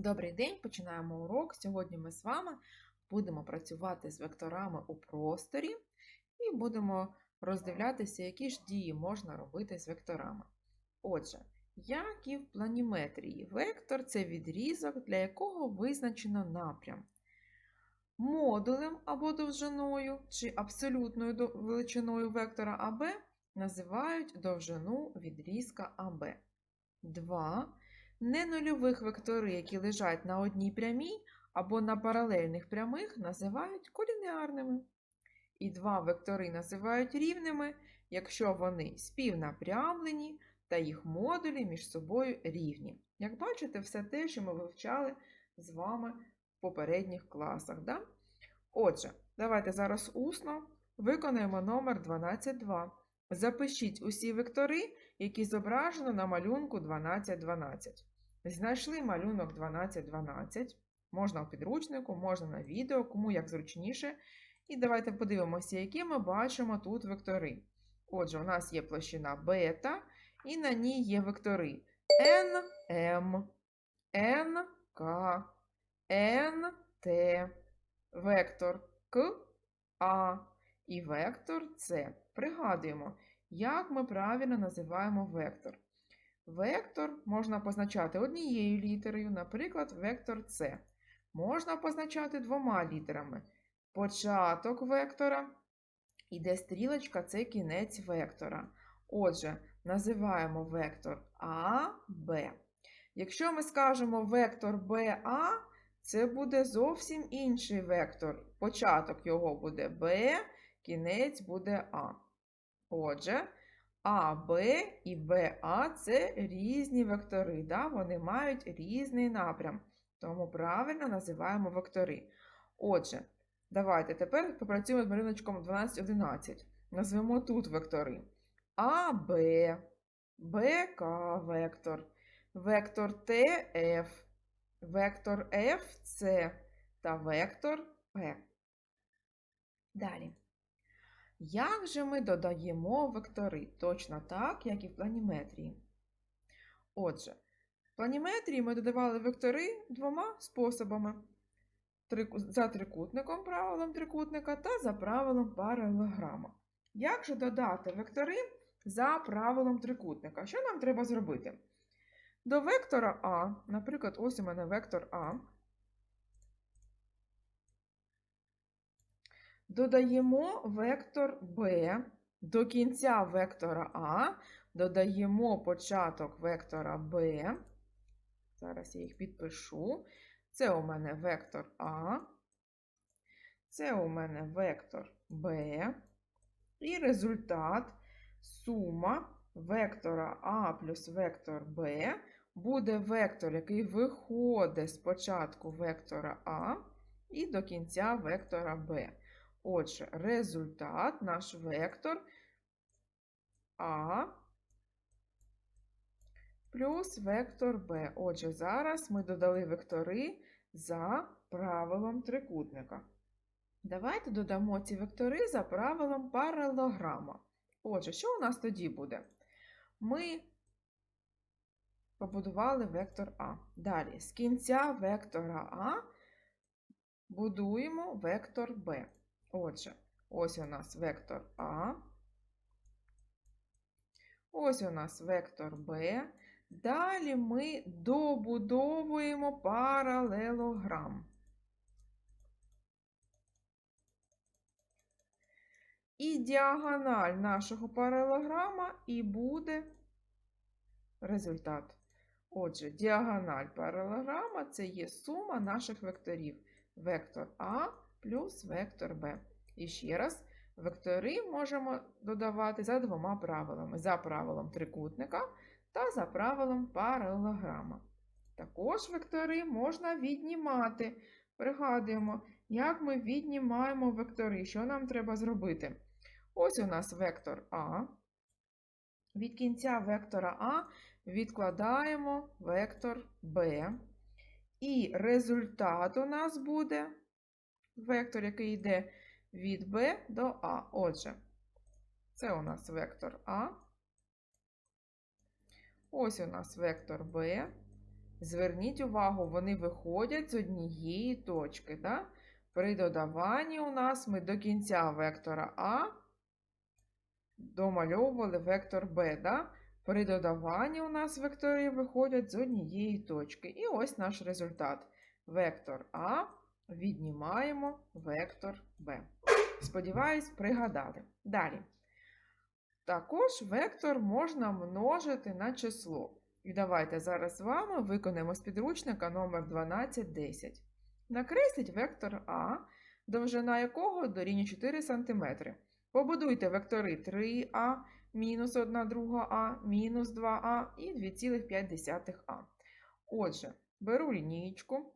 Добрий день, починаємо урок. Сьогодні ми з вами будемо працювати з векторами у просторі і будемо роздивлятися, які ж дії можна робити з векторами. Отже, як і в планіметрії, вектор це відрізок, для якого визначено напрям. Модулем або довжиною чи абсолютною величиною вектора АБ називають довжину відрізка АБ. 2. Ненульових вектори, які лежать на одній прямій або на паралельних прямих, називають колінеарними. І два вектори називають рівними, якщо вони співнапрямлені та їх модулі між собою рівні. Як бачите, все те, що ми вивчали з вами в попередніх класах. Да? Отже, давайте зараз усно виконаємо номер 12.2. Запишіть усі вектори, які зображено на малюнку 1212. Знайшли малюнок 1212. Можна в підручнику, можна на відео, кому як зручніше. І давайте подивимося, які ми бачимо тут вектори. Отже, у нас є площина бета, і на ній є вектори n, m, n, k, n, t, вектор k, a і вектор c. Пригадуємо, як ми правильно називаємо вектор. Вектор можна позначати однією літерою, наприклад, вектор С. Можна позначати двома літерами. Початок вектора, іде стрілочка це кінець вектора. Отже, називаємо вектор А, Б. Якщо ми скажемо вектор БА, це буде зовсім інший вектор. Початок його буде Б, кінець буде А. Отже, АБ і БА це різні вектори, да? вони мають різний напрям. Тому правильно називаємо вектори. Отже, давайте тепер попрацюємо з малюночком 1211. Назвемо тут вектори. АБ, БК вектор, вектор ТФ, вектор ФЦ та вектор П. Далі. Як же ми додаємо вектори? Точно так, як і в планіметрії. Отже, в планіметрії ми додавали вектори двома способами: за трикутником, правилом трикутника та за правилом паралелограма. Як же додати вектори за правилом трикутника? Що нам треба зробити? До вектора А, наприклад, ось у мене вектор А. Додаємо вектор b до кінця вектора А, додаємо початок вектора b. Зараз я їх підпишу. Це у мене вектор А. Це у мене вектор b. І результат сума вектора А плюс вектор b буде вектор, який виходить з початку вектора А і до кінця вектора b. Отже, результат, наш вектор А плюс вектор Б. Отже, зараз ми додали вектори за правилом трикутника. Давайте додамо ці вектори за правилом паралелограма. Отже, що у нас тоді буде? Ми побудували вектор А. Далі, з кінця вектора А будуємо вектор Б. Отже, ось у нас вектор А. Ось у нас вектор Б. Далі ми добудовуємо паралелограм. І діагональ нашого паралелограма і буде результат. Отже, діагональ паралелограма це є сума наших векторів. Вектор А плюс вектор b. І ще раз, вектори можемо додавати за двома правилами: за правилом трикутника та за правилом паралелограма. Також вектори можна віднімати. Пригадуємо, як ми віднімаємо вектори, що нам треба зробити. Ось у нас вектор А. Від кінця вектора А відкладаємо вектор b. І результат у нас буде вектор, який йде від b до А. Отже, це у нас вектор А. Ось у нас вектор b. Зверніть увагу, вони виходять з однієї точки. Да? При додаванні у нас ми до кінця вектора А домальовували вектор Б. Да? При додаванні у нас вектори виходять з однієї точки. І ось наш результат. Вектор А віднімаємо вектор Б. Сподіваюсь, пригадали. Далі. Також вектор можна множити на число. І давайте зараз з вами виконаємо з підручника номер 1210. Накресліть вектор А, довжина якого дорівнює 4 см. Побудуйте вектори 3а, мінус 1 друга А, мінус 2а і 2,5а. Отже, беру лінійку.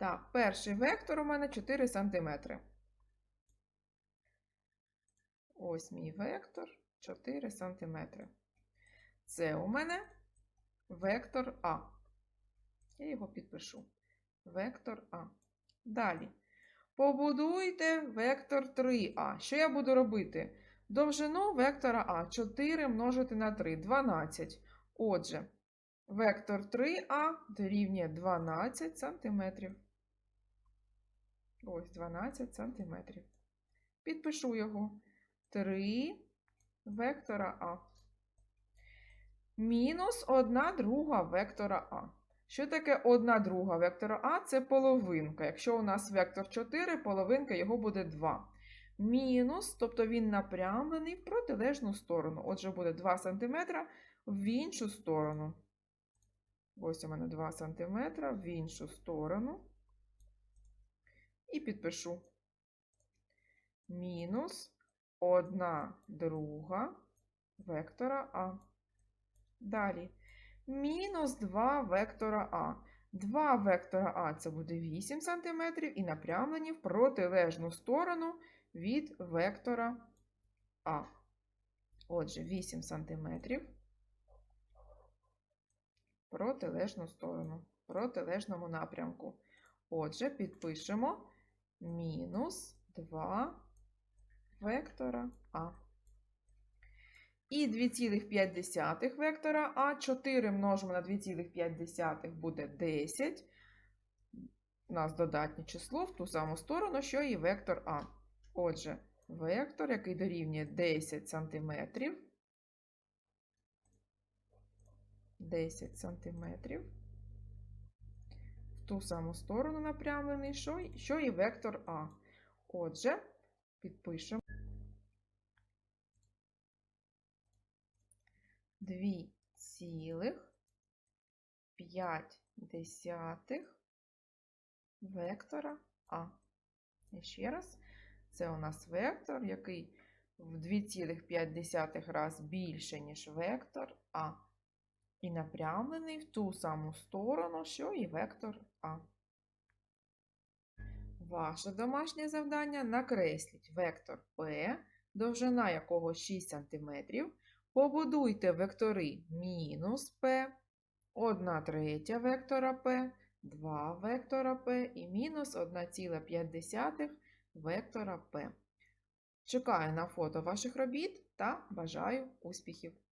Так, перший вектор у мене 4 см. Ось мій вектор 4 см. Це у мене вектор А. Я його підпишу. Вектор А. Далі. Побудуйте вектор 3А. Що я буду робити? Довжину вектора А 4 множити на 3 12. Отже, вектор 3А дорівнює 12 см. Ось 12 см. Підпишу його. 3 вектора А. Мінус 1 друга вектора А. Що таке 1 друга вектора А? Це половинка. Якщо у нас вектор 4, половинка його буде 2. Мінус, тобто він напрямлений в протилежну сторону. Отже, буде 2 см в іншу сторону. Ось у мене 2 см в іншу сторону. І підпишу. Мінус 1 друга вектора А. Далі. Мінус 2 вектора А. 2 вектора А це буде 8 см і напрямлені в протилежну сторону від вектора А. Отже, 8 см протилежну сторону, протилежному напрямку. Отже, підпишемо мінус 2 вектора А. І 2,5 вектора А. 4 множимо на 2,5 буде 10. У нас додатнє число в ту саму сторону, що і вектор А. Отже, вектор, який дорівнює 10 см. 10 см. Ту саму сторону напрямлений, що, і вектор А. Отже, підпишемо. 2,5 вектора А. І ще раз, це у нас вектор, який в 2,5 раз більше, ніж вектор А. І напрямлений в ту саму сторону, що і вектор А. Ваше домашнє завдання накресліть вектор P, довжина якого 6 см. Побудуйте вектори мінус P, 1 третя вектора P, 2 вектора P і мінус 1,5 вектора P. Чекаю на фото ваших робіт та бажаю успіхів!